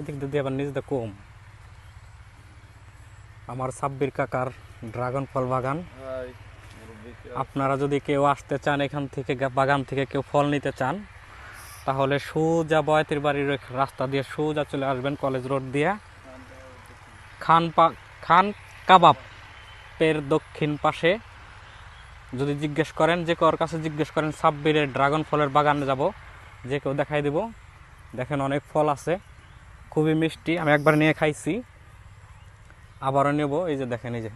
এদিক দিয়ে আবার নিজেদের কম। আমার সাব্বির কাকার ড্রাগন ফল বাগান। আপনারা যদি কেউ আসতে চান এখান থেকে বাগান থেকে কেউ ফল নিতে চান তাহলে সোজা বয়তির বাড়ির রাস্তা দিয়ে সোজা চলে আসবেন কলেজ রোড দিয়ে। খান পা খান কাবাবের দক্ষিণ পাশে। যদি জিজ্ঞেস করেন যে কার কাছে জিজ্ঞেস করেন সাব্বিরের ড্রাগন ফলের বাগানে যাব যে কেউ দেখাই দেব। দেখেন অনেক ফল আছে। খুবই মিষ্টি। আমি একবার নিয়ে খাইছি। আবারও নেব। এই যে দেখেন, এই যে।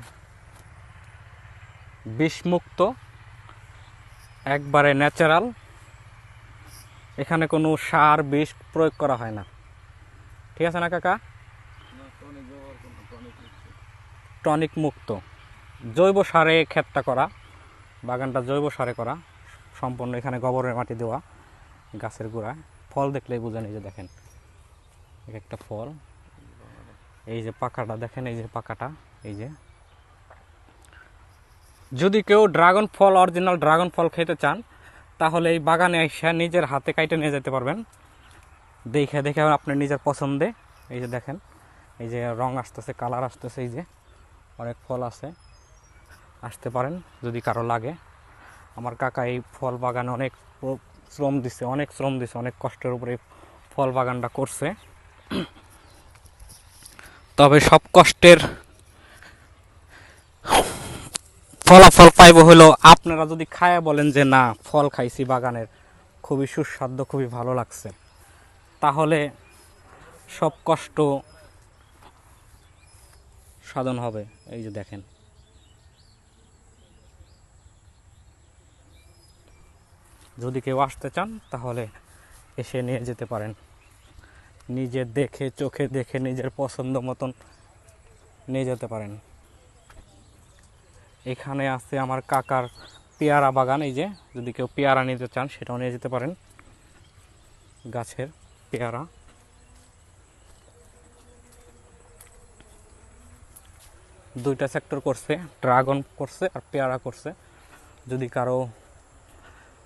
বিষমুক্ত, একবারে ন্যাচারাল এখানে কোনো সার, বিষ প্রয়োগ করা হয় না। ঠিক আছে না, কাকা? টনিক মুক্ত। জৈব সারে ক্ষেতটা করা। বাগানটা জৈব সারে করা। সম্পূর্ণ এখানে গোবরের মাটি দেওয়া। গাছের গোড়ায়। ফল দেখলেই বুঝেন, এই যে দেখেন। এক একটা ফল। এই যে পাকাটা দেখেন এই যে পাকাটা এই যে। যদি কেউ ড্রাগন ফল, অরিজিনাল ড্রাগন ফল খেতে চান, তাহলে এই বাগানে এসে নিজের হাতে কাইটে নিয়ে যেতে পারবেন। দেখে দেখে আপনার নিজের পছন্দে। এই যে দেখেন, এই যে রং আসতেছে, কালার আসতেছে, এই যে। অনেক ফল আছে। আসতে পারেন, যদি কারও লাগে। আমার কাকা এই ফল বাগানে অনেক শ্রম দিছে, অনেক শ্রম দিছে, অনেক কষ্টের উপরে ফল বাগানটা করছে। তবে সব কষ্টের ফলাফল পাইব হলো আপনারা যদি খায় বলেন যে, না, ফল খাইছি বাগানের। খুবই সুস্বাদু, খুবই ভালো লাগছে। তাহলে সব কষ্ট সাধন হবে। এই যে দেখেন। যদি কেউ আসতে চান, তাহলে এসে নিয়ে যেতে পারেন। নিজে দেখে, চোখে দেখে নিজের পছন্দ মতন নিয়ে যেতে পারেন। এখানে আছে আমার কাকার পেয়ারা বাগান, এই যে, যদি কেউ পেয়ারা নিতে চান, সেটাও নিয়ে যেতে পারেন। গাছের পেয়ারা। দুইটা সেক্টর করছে ড্রাগন করছে আর পেয়ারা করছে। যদি কারও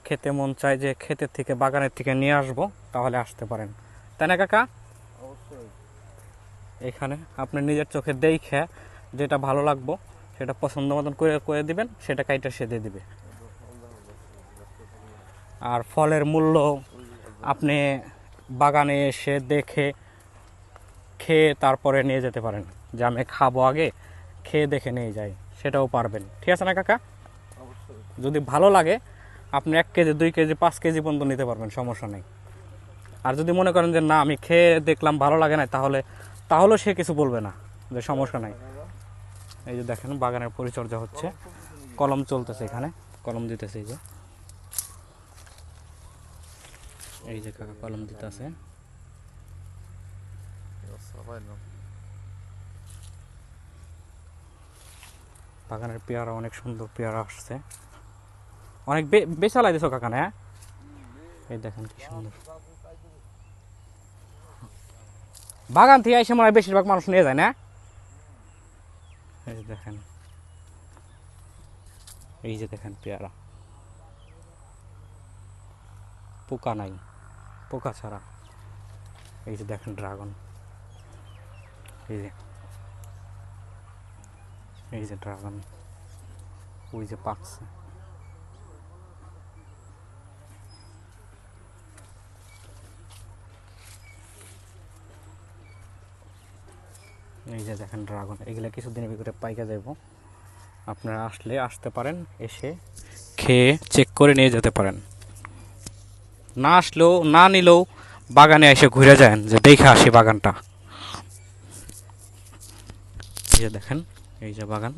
খেতে মন চায় যে ক্ষেতের থেকে, বাগানের থেকে নিয়ে আসব, তাহলে আসতে পারেন। তাই না কাকা? এখানে আপনি নিজের চোখে দেখে যেটা ভালো লাগবো সেটা পছন্দ মতন করে করে দিবেন সেটা কাইটা সে দিয়ে দিবে। আর ফলের মূল্য আপনি বাগানে এসে দেখে খেয়ে তারপরে নিয়ে যেতে পারেন। যে আমি খাব আগে খেয়ে দেখে নিয়ে যাই সেটাও পারবেন। ঠিক আছে না কাকা? যদি ভালো লাগে আপনি এক কেজি দুই কেজি পাঁচ কেজি পর্যন্ত নিতে পারবেন সমস্যা নেই। আর যদি মনে করেন যে না, আমি খেয়ে দেখলাম ভালো লাগে না তাহলে, তাহলেও সে কিছু বলবে না, যে সমস্যা নাই। এই যে দেখেন, বাগানের পরিচর্যা হচ্ছে। কলম চলতেছে এখানে, কলম দিতেছে এই যে। এই যে কাকা কলম দিতেছে। বাগানের পেয়ারা অনেক সুন্দর পেয়ারা আসছে। অনেক বে- বেচালাই দিছো কাকা, না? হ্যাঁ? এই দেখেন কি সুন্দর। বাগান থেকে এসে মনে হয় বেশিরভাগ মানুষ নিয়ে যায়, না? এই দেখেন। এই যে দেখেন পেয়ারা। পোকা নাই, পোকা ছাড়া। এই যে দেখেন ড্রাগন। এই যে এই যে ড্রাগন। ওই যে পাকছে। এই যে দেখেন ড্রাগন, এগুলো কিছুদিনের ভিতরে পাইকা যাব আপনারা আসলে আসতে পারেন, এসে খেয়ে চেক করে নিয়ে যেতে পারেন। না আসলেও, না নিলেও বাগানে এসে ঘুরে যান, যে দেখে আসি বাগানটা। এই যে দেখেন, এই যে বাগান।